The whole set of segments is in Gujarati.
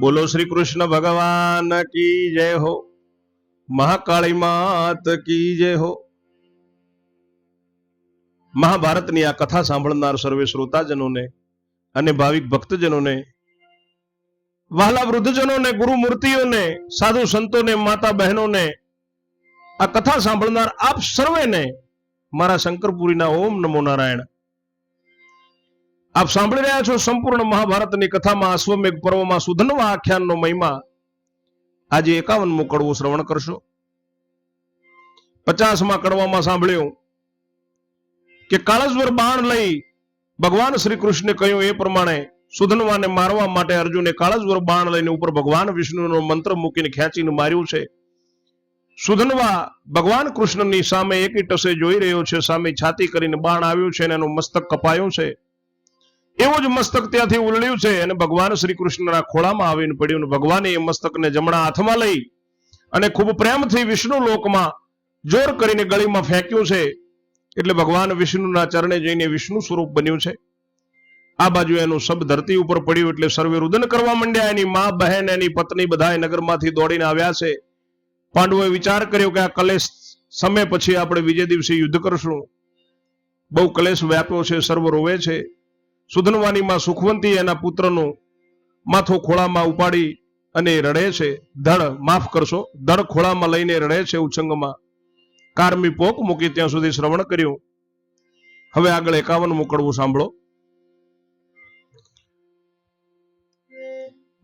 બોલો શ્રી કૃષ્ણ ભગવાન કી જય હો? મહાકાળી માત કી જય હો? મહાભારતની આ કથા સાંભળનાર સર્વે શ્રોતાજનોને અને ભાવિક ભક્તજનોને, વહાલા વૃદ્ધજનોને ગુરુ મૂર્તિઓને સાધુ સંતોને, માતા બહેનોને, આ કથા સાંભળનાર આપ સર્વેને મારા શંકરપુરીના ઓમ નમો નારાયણ આપ સાંભળી રહ્યા છો સંપૂર્ણ મહાભારતની કથામાં, અશ્વમેઘ પર્વમાં સુધનવા આખ્યાનનો મહિમા. આજે એકાવનમું કડવું શ્રવણ કરશો. પચાસમાં કડવામાં સાંભળ્યું કે કાળજવર બાણ લઈ ભગવાન શ્રી કૃષ્ણે કહ્યું એ પ્રમાણે સુધનવાને મારવા માટે અર્જુને કાળજવર બાણ લઈને ઉપર ભગવાન વિષ્ણુનો મંત્ર મૂકીને ખેંચીને માર્યું છે. સુધનવા ભગવાન કૃષ્ણની સામે એકી ટસે જોઈ રહ્યો છે, સામે છાતી કરીને બાણ આવ્યું છે અને એનું મસ્તક કપાયું છે. એવું જ મસ્તક ત્યાંથી ઉલળ્યું છે અને ભગવાન શ્રી કૃષ્ણના ખોળામાં આવીને પડ્યું ભગવાને એ મસ્તકને જમણા હાથમાં લઈ અને ખૂબ પ્રેમથી વિષ્ણુ લોકમાં જોર કરીને ગળીમાં ફેંક્યું છે. એટલે ભગવાન વિષ્ણુના ચરણે જઈને વિષ્ણુ સ્વરૂપ બન્યું છે. આ બાજુ એનું શબ ધરતી ઉપર પડ્યું એટલે સર્વે રુદન કરવા માંડ્યા. એની મા, બહેન, એની પત્ની બધા નગરમાંથી દોડીને આવ્યા છે. પાંડવોએ વિચાર કર્યો કે આ કલેશ સમય પછી આપણે વિજય દિવસે યુદ્ધ કરશું. બહુ કલેશ વ્યાપ્યો છે, સર્વ રોવે છે. સુધનવાની માં સુખવંતી એના પુત્રનું માથું ખોળામાં ઉપાડી અને રડે છે, ધડ, માફ કરશો. ધડ ખોળામાં લઈને રડે છે ઉચ્છંગમાં કારમી પોક મૂકી ત્યાં સુધી શ્રવણ કર્યું. હવે આગળ એકાવન મોકળવું સાંભળો.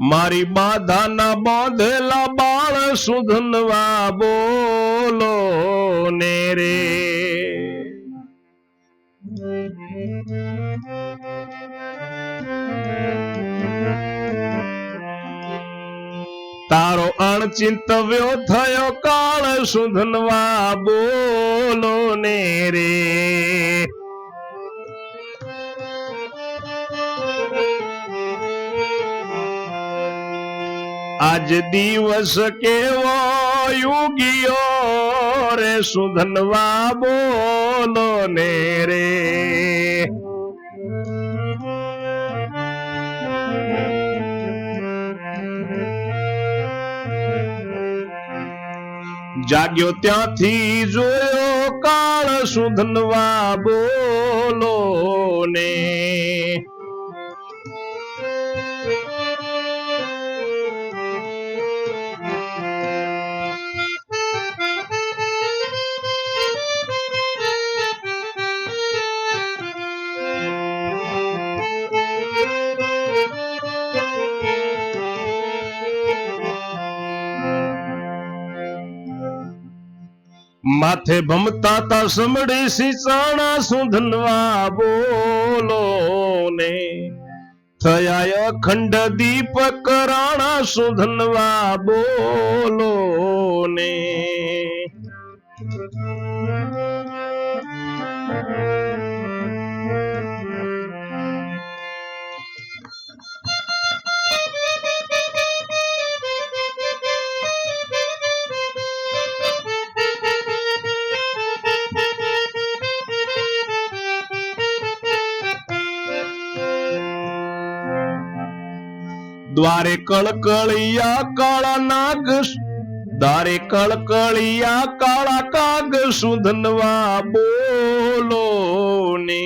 મારી બાધાના બાંધેલા બાળ સુધનવા બોલો ને રે. અણચિંતવ્યો થયો કાળ સુધનવા બોલો ને રે. આજ દિવસ કેવો યુગીઓ રે સુધનવા બોલો ને રે. જાગ્યો ત્યાંથી જોયો કાળ સુધનવા બોલો ને. માથે ભમતા તા સમડી ચાણા સુધનવા બોલો ને. થયા અખંડ દીપક રાણા સુધનવા બોલો ને. દ્વારે કળકળિયા કાળા નાગ દ્વારે કળકળિયા કાળા કાગ સુધનવા બોલો ને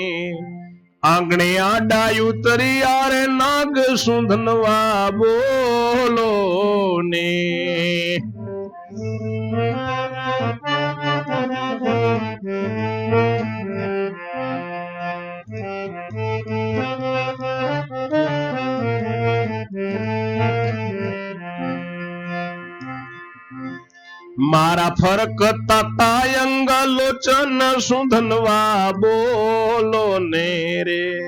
આંગણે આડા ઉતરી આરે નાગ સુધનવા બોલો ને મારા ફરક તાયંગ લોચન સુધનવા બોલો ને રે.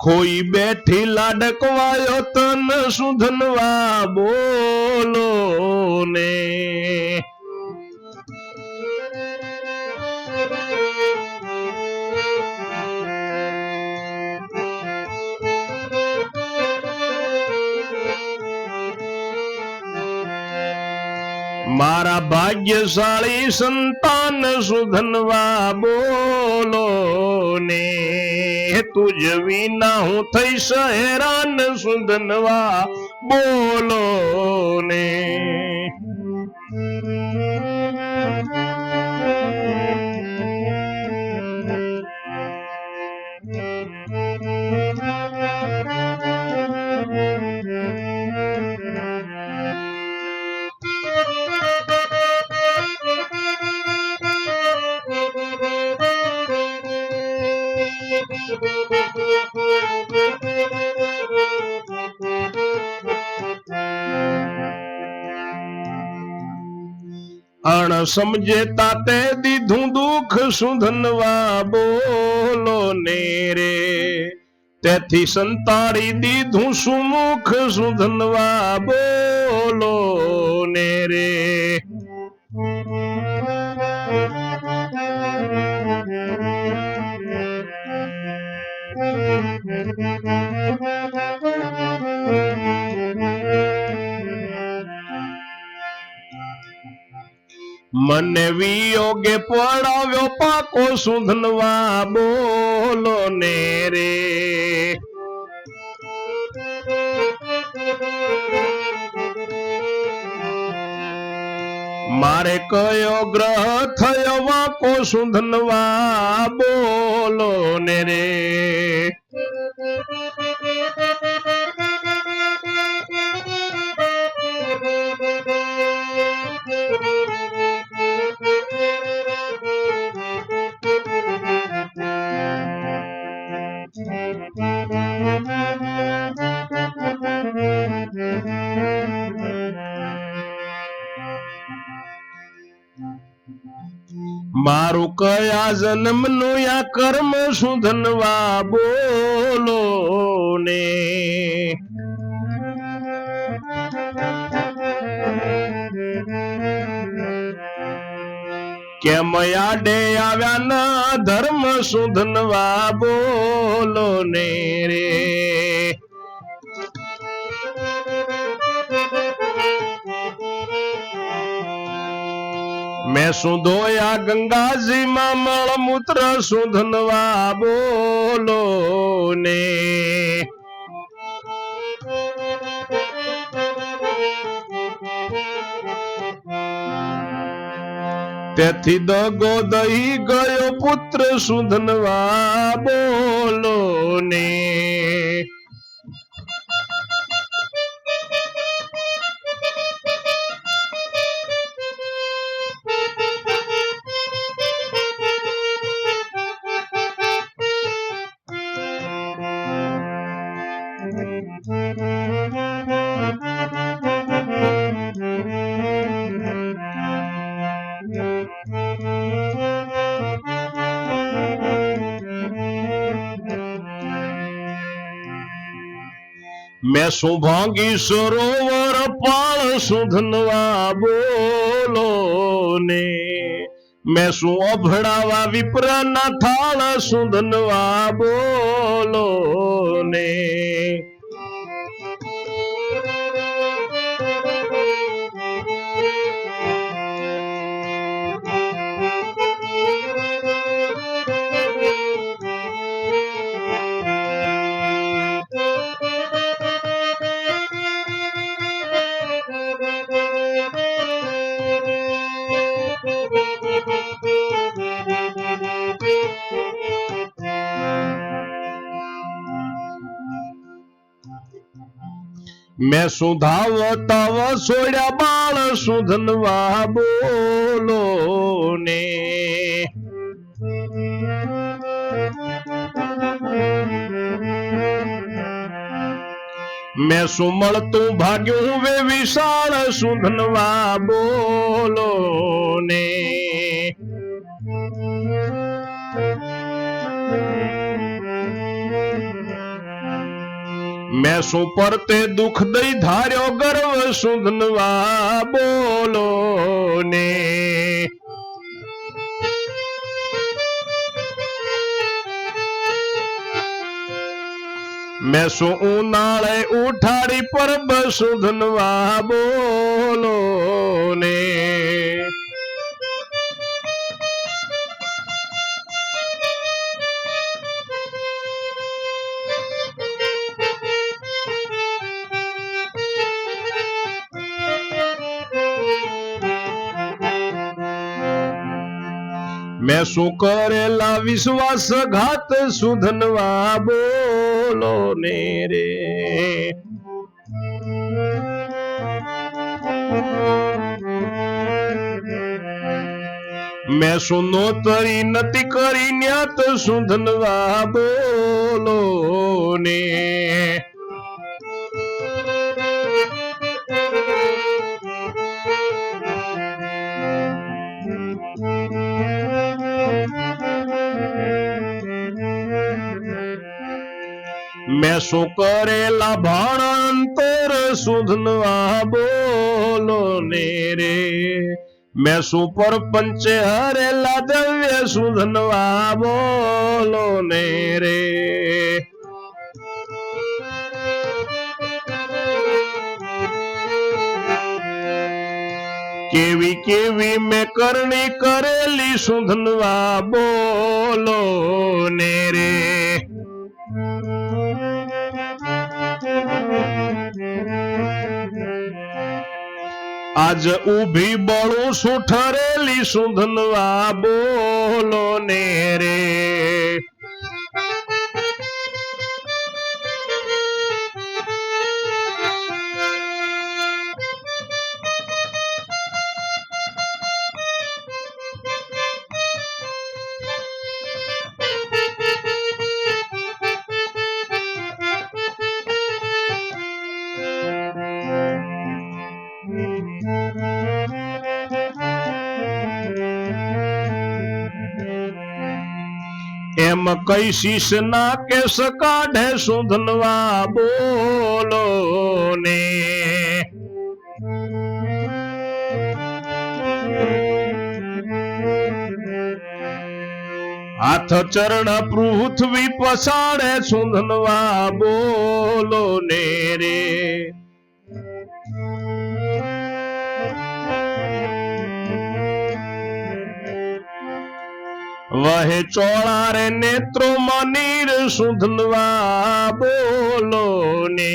ખોઈ બેઠી લાડકવાયો તન સુધનવા બોલો ને. મારા ભાગ્યશાળી સંતાન સુધનવા બોલો ને. તુજ વિના હું થઈશ હેરાન સુધનવા બોલો ને. સમજે તાતે દીધું દુઃખ સુધનવા બોલો ને રે. તેથી સંતાડી દીધું સુમુખ સુધનવા બોલો ને રે. મને વિયોગે પડાવ્યો પાકો સુધનવા બોલો ને રે. મારે કયો ગ્રહ થયો, વાકો સુધનવા બોલો ને રે. મારું કયા જન્મનું આ કર્મ સુધનવા બોલો ને? કેમ યાડે આવ્યા ના ધર્મ સુધનવા બોલો ને રે? મેં સુધોયા ગંગાજીમાં મળમૂત્ર સુધનવા બોલો ને. તેથી દગો દહી ગયો પુત્ર સુધનવા બોલો ને. મેં ભાંગી સરોવર પાળ સુધનવા બોલો ને. મેં શું અભડાવા વિપ્રના થાળ સુધનવા બોલો ને. મેં સુધાવ તવ સોડ્યા બાળ સુધનવા બોલો ને. મેં સુમળ મળતું ભાગ્યું વે વિશાળ સુધનવા બોલો ને. મેં શું પરતે દુઃખ દઈ ધાર્યો ગર્વ સુધનવા બોલો ને. મેં શું ઉનાળે ઉઠાડી પર બસુધનવા બોલો ને. શું કરેલા વિશ્વાસઘાત સુધનવા બોલો ને રે? મેં સુનો તરી નતી કરી ન્યાત સુધનવા બોલો ને શું કરેલા ભાણાંતર સુધનવા બોલો ને રે મેં શું પર પંચે હરેલા દ્રવ્ય સુધનવા બોલો ને રે કેવી કેવી મેં કરણી કરેલી સુધનવા બોલો ને રે આજ ઊભી બળું સુઠરેલી ઠરેલી સુધનવા બોલો ને રે. એમ કઈ શીશ ના કેસ કાઢે સુધનવા બોલો ને. હાથ ચરણ પૃથ્વી પસાડે સુંધનવા બોલો ને રે. વહે ચોળા રે નેત્રો મનીર સુધનવા બોલો ને.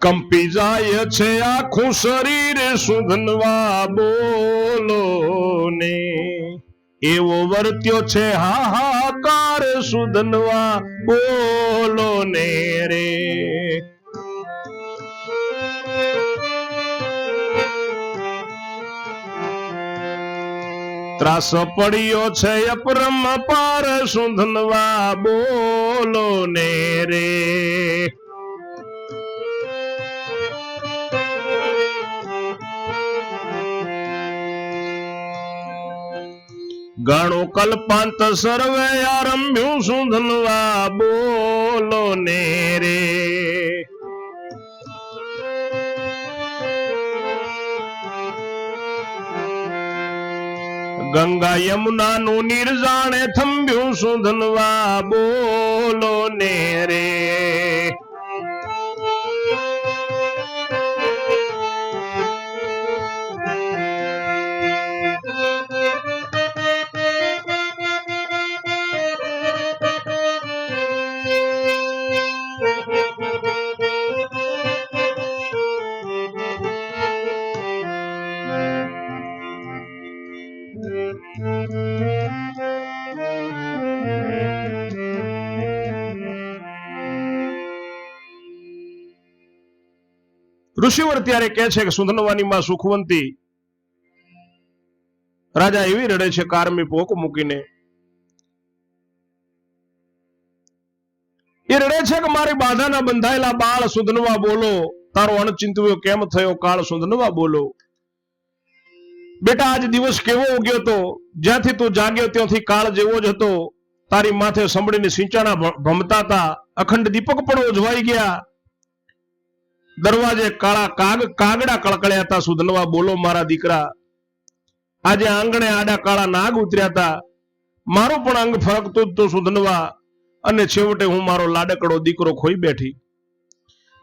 કંપી જાય છે આખું શરીર સુધનવા બોલો ને. એવો વર્ત્યો છે હાહાકાર સુધનવા બોલો ને રે. ત્રાસ પડ્યો છે અપરમ પાર સુધનવા બોલો ને રે. ગણો કલ્પાંત સર્વે આરંભ્યું સુધનવા બોલો ને રે. ગંગા યમુના નું નિર્જાણે થંભ્યું સુધનવા બોલો ને રે. ઋષિવર ત્યારે કહે છે કે સુધનવાની સુખવંતી રાજા એવી રડે છે, કારમી પોક મૂકીને. એ રડે છે કે મારી બાધાના બંધાયેલા બાળ સુધનવા બોલો. તારો અણચિંતવ્યો કેમ થયો કાળ સુધનવા બોલો. બેટા, આજ દિવસ કેવો ઉગ્યો તો? જ્યાંથી તું જાગ્યો ત્યાંથી કાળ જેવો જ હતો. તારી માથે સંભળીને સિંચાણા ભમતા હતા અખંડ દીપક પણ ઉજવાઈ ગયા. દરવાજે કાળા કાગ, કાગડા કળકળ્યા હતા સુધનવા બોલો મારા દીકરા. આજે આંગણે આડા કાળા નાગ ઉતર્યા હતા. મારું પણ અંગ ફરકતું તો સુધનવા અને છેવટે હું મારો લાડકડો દીકરો ખોઈ બેઠી.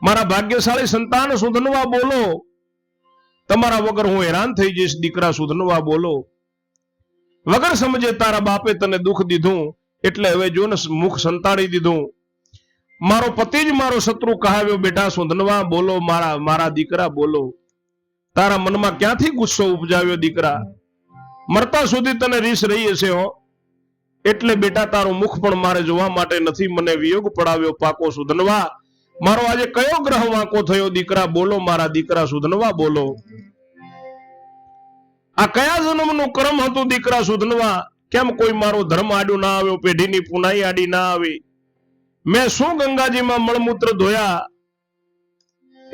મારા ભાગ્યશાળી સંતાન સુધનવા બોલો? તમારા વગર હું હેરાન થઈ જઈશ દીકરા સુધનવા બોલો? વગર સમજે તારા બાપે તને દુઃખ દીધું, એટલે હવે જો ને મુખ સંતાડી દીધું. મારો પતિ જ મારો શત્રુ કહાવ્યો, બેટા સુધનવા બોલો, મારા મારા દીકરા, બોલો. તારા મનમાં ક્યાંથી ગુસ્સો ઉપજાવ્યો દીકરા? મરતા સુધી તને રીસ રહી હશે, હો. એટલે બેટા, તારું મુખ પણ મારે જોવા માટે નથી મને વિયોગ પડાવ્યો પાકો સુધનવા મારો આજે કયો ગ્રહ વાંકો થયો દીકરા? બોલો, મારા દીકરા સુધનવા બોલો. આ કયા જન્મનું કર્મ હતું દીકરા સુધનવા કેમ કોઈ મારો ધર્મ આડું ના આવ્યો, પેઢીની પુનાઈ આડી ના આવી? મેં શું ગંગાજીમાં મળમૂત્ર ધોયા?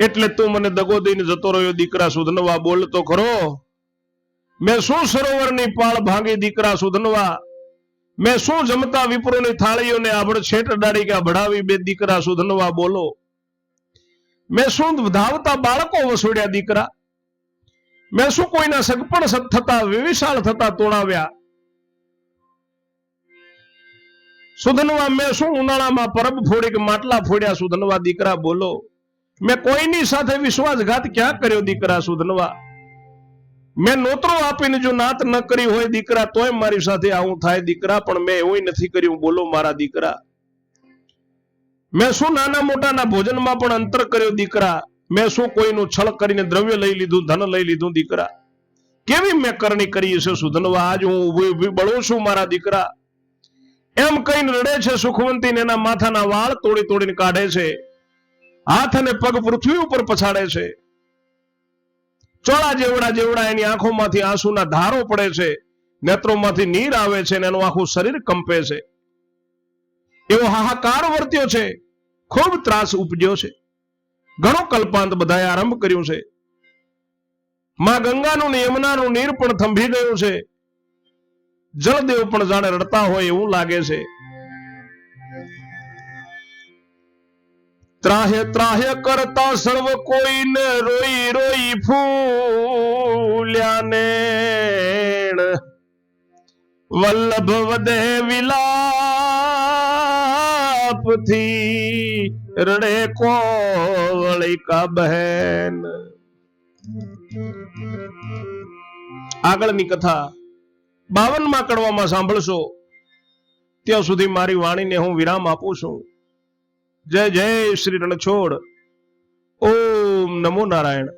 એટલે તું મને દગો દઈને જતો રહ્યો, દીકરા સુધનવા બોલતો ખરો. મેં શું સરોવરની પાળ ભાંગી દીકરા સુધનવા? મેં શું જમતા વિપ્રોની થાળીઓને આભળ છેટ ડાળી કે ભડાવી બે દીકરા સુધનવા, બોલો. મેં શું ધાવતા બાળકો વસોડ્યા, દીકરા? મેં શું કોઈના સગપણ થતા, વિવિશાળ થતા તોડાવ્યા? સુધનવા મેં શું ઉનાળામાં પરબ ફોડી કે માટલા ફોડ્યા સુધનવા, દીકરા બોલો, મેં કોઈની સાથે વિશ્વાસઘાત ક્યાં કર્યો દીકરા સુધનવા? મેં નોતરો આપીને જો નાત ન કરી હોય દીકરા, તોય મારી સાથે આવું થાય દીકરા, પણ મેં એવું નથી કર્યું, બોલો મારા દીકરા. મેં શું નાના મોટાના ભોજનમાં પણ અંતર કર્યો દીકરા? મેં શું કોઈનું છળ કરીને દ્રવ્ય લઈ લીધું, ધન લઈ લીધું દીકરા? કેવી મેં કરણી કરી છે સુધનવા? આજ હું ઊભી ઊભી બળું છું મારા દીકરા. એમ કહીને રડે છે સુખવંતી એના માથાના વાળ તોડી તોડીને કાઢે છે. હાથ અને પગ પૃથ્વી ઉપર પછાડે છે. ચોળા જેવડા જેવડા એની આંખોમાંથી આંસુના ધારો પડે છે. નેત્રોમાંથી નીર આવે છે અને એનું આખું શરીર કંપે છે. એવો હાહાકાર વર્ત્યો છે. ખૂબ ત્રાસ ઉપજ્યો છે. ઘણો કલ્પાંત બધાએ આરંભ કર્યું છે. માં ગંગાનું ને યમુનાનું નીર પણ થંભી ગયું છે. જળદેવ પણ જાણે રડતા હોય એવું લાગે છે. ત્રાહે ત્રાહે કરતા સર્વ કોઈને રોઈ રોઈ ફૂલ્યાને વલ્લભ વધે વિલાપથી રડે કોવળી કા બહેન. આગળની કથા બાવનમાં કડવામાં સાંભળશો. ત્યાં સુધી મારી વાણીને હું વિરામ આપું છું. જય જય શ્રી રણછોડ. ઓમ નમો નારાયણ.